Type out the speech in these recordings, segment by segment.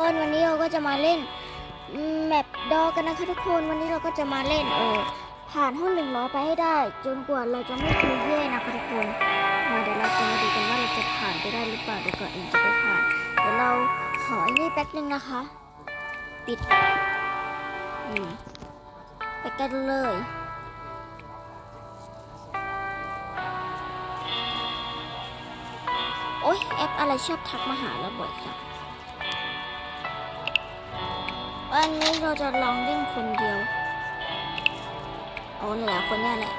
คนวันนี้เราก็จะมาเล่นแมปดอกันนะคะทุกคนวันนี้เราก็จะมาเล่นเออผ่านห้องหนึ่งร้อยไปให้ได้ จนกว่าเราจะไม่คุยเย่นะคะทุกคนมาเดี๋ยวเราจะมาดูกันว่าเราจะผ่านไปได้หรือเปล่าเดี๋ยวก่อนอื่นจะไปผ่านเดี๋ยวเราขอไอ้นี่แป๊บนึงนะคะ ปิดอืมไปกันเลยโอ๊ยแอปอะไรชอบทักมาหาเราบ่อยจัง วันนี้เราจะลองเล่นคนเดียวโอ้เหนือคนนี้แหละ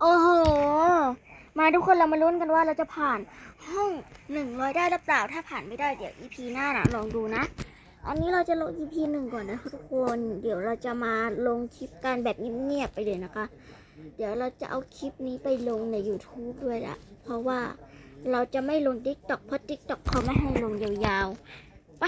โอ้โห มาทุกคนเรามาลุ้นกันว่าเราจะผ่านห้องหนึ่งร้อยได้หรือเปล่า ถ้าผ่านไม่ได้เดี๋ยว EP หน้านะลองดูนะ อันนี้เราจะลง EP หนึ่งก่อนนะคะทุกคน เดี๋ยวเราจะมาลงคลิปการแบบเงียบๆไปเลยนะคะ เดี๋ยวเราจะเอาคลิปนี้ไปลงใน YouTube ด้วยละเพราะว่าเราจะไม่ลง TikTok เพราะ TikTok เขาไม่ให้ลงยาวๆ ไป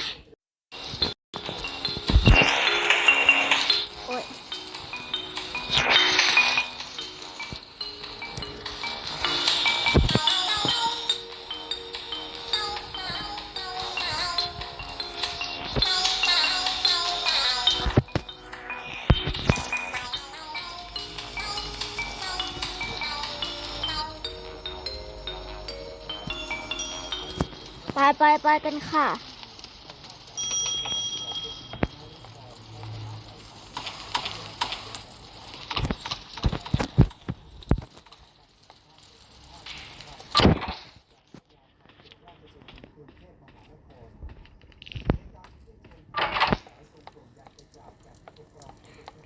ไปไปไปกันค่ะ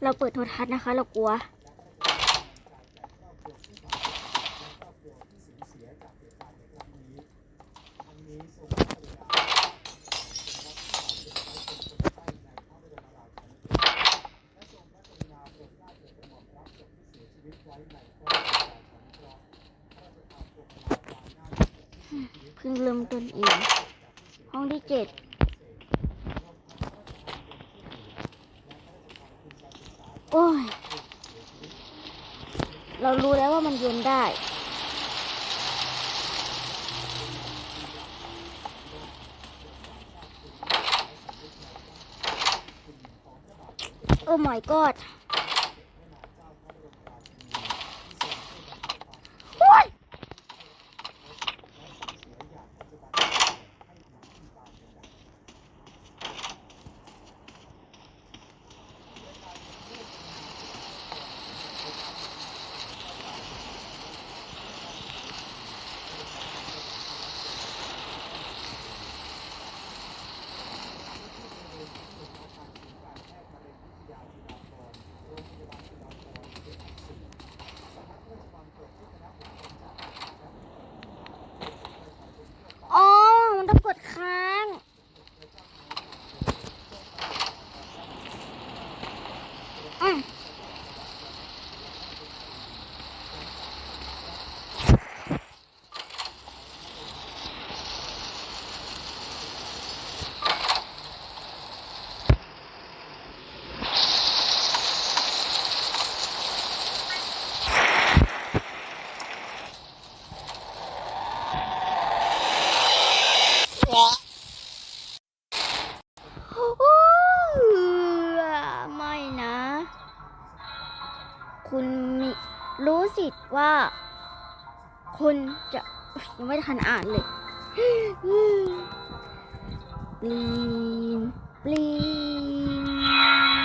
เราเปิดโทรทัศน์นะคะ เรากลัว เพิ่งเริ่มต้นเอง ห้องที่เจ็ดโอ้ย เรารู้แล้วว่ามันเย็นได้โอ้ my god รู้สิว่า คุณจะยังไม่ทันอ่านเลยลีนลีน